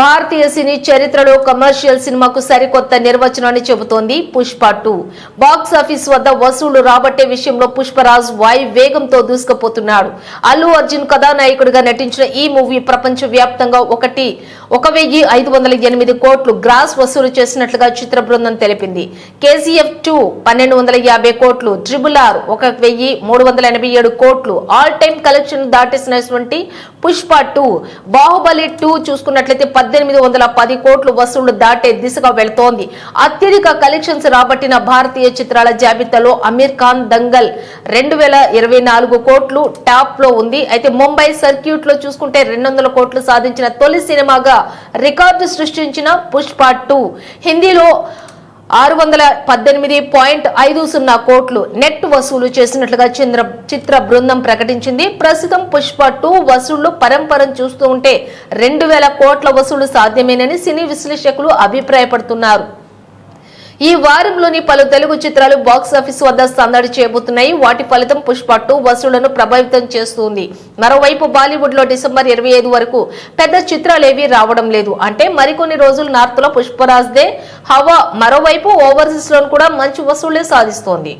భారతీయ సినీ చరిత్రలో కమర్షియల్ సినిమాకు సరికొత్త నిర్వచనాన్ని చెబుతోంది పుష్ప టూ. బాక్స్ ఆఫీస్ వద్ద వసూళ్ళు రాబట్టే విషయంలో పుష్పరాజ్ వాయు వేగంతో దూసుకుపోతున్నాడు. అల్లు అర్జున్ కథానాయకుడిగా నటించిన ఈ మూవీ ప్రపంచ వ్యాప్తంగా ఒకటి. ఒక వెయ్యి ఐదు వందల ఎనిమిది కోట్లు గ్రాస్ వసూలు చేసినట్లుగా చిత్ర బృందం తెలిపింది. కేజీఎఫ్ టూ పన్నెండు వందల యాభై కోట్లు ట్రిబుల్ ఆర్ ఒక వెయ్యి మూడు వందల ఎనభై ఏడు కోట్లు. ఆల్ టైమ్ కలెక్షన్ దాటేసినటువంటి పుష్ప టూ. బాహుబలి టూ చూసుకున్నట్లయితే పద్దెనిమిది వందల పది కోట్లు వసూళ్ళు దాటే దిశగా వెళుతోంది. అత్యధిక కలెక్షన్స్ రాబట్టిన భారతీయ చిత్రాల జాబితాలో అమీర్ ఖాన్ దంగల్ రెండు వేల ఇరవై నాలుగు కోట్లు టాప్లో ఉంది. అయితే ముంబై సర్క్యూట్లో చూసుకుంటే రెండు వందల కోట్లు సాధించిన తొలి సినిమాగా రికార్డు సృష్టించిన పుష్ప టూ. హిందీలో ఆరు వందల పద్దెనిమిది పాయింట్ ఐదు సున్నా కోట్లు నెట్ వసూలు చేసినట్లుగా చంద్ర చిత్ర బృందం ప్రకటించింది. ప్రస్తుతం పుష్ప టూ వసూళ్ళు పరంపరం చూస్తూ ఉంటే రెండు వేల కోట్ల వసూలు సాధ్యమేనని సినీ విశ్లేషకులు అభిప్రాయపడుతున్నారు. ఈ వారంలోని పలు తెలుగు చిత్రాలు బాక్స్ ఆఫీస్ వద్ద సందడి చేయబోతున్నాయి. వాటి ఫలితం పుష్ప టూ వసూళ్ళను ప్రభావితం చేస్తుంది. మరోవైపు బాలీవుడ్లో డిసెంబర్ ఇరవై ఐదు వరకు పెద్ద చిత్రాలేవీ రావడం లేదు. అంటే మరికొన్ని రోజులు నార్త్లో పుష్పరాజ్ దే. హవా మరోవైపు ఓవర్సీస్లో కూడా మంచి వసూళ్ళే సాధిస్తోంది.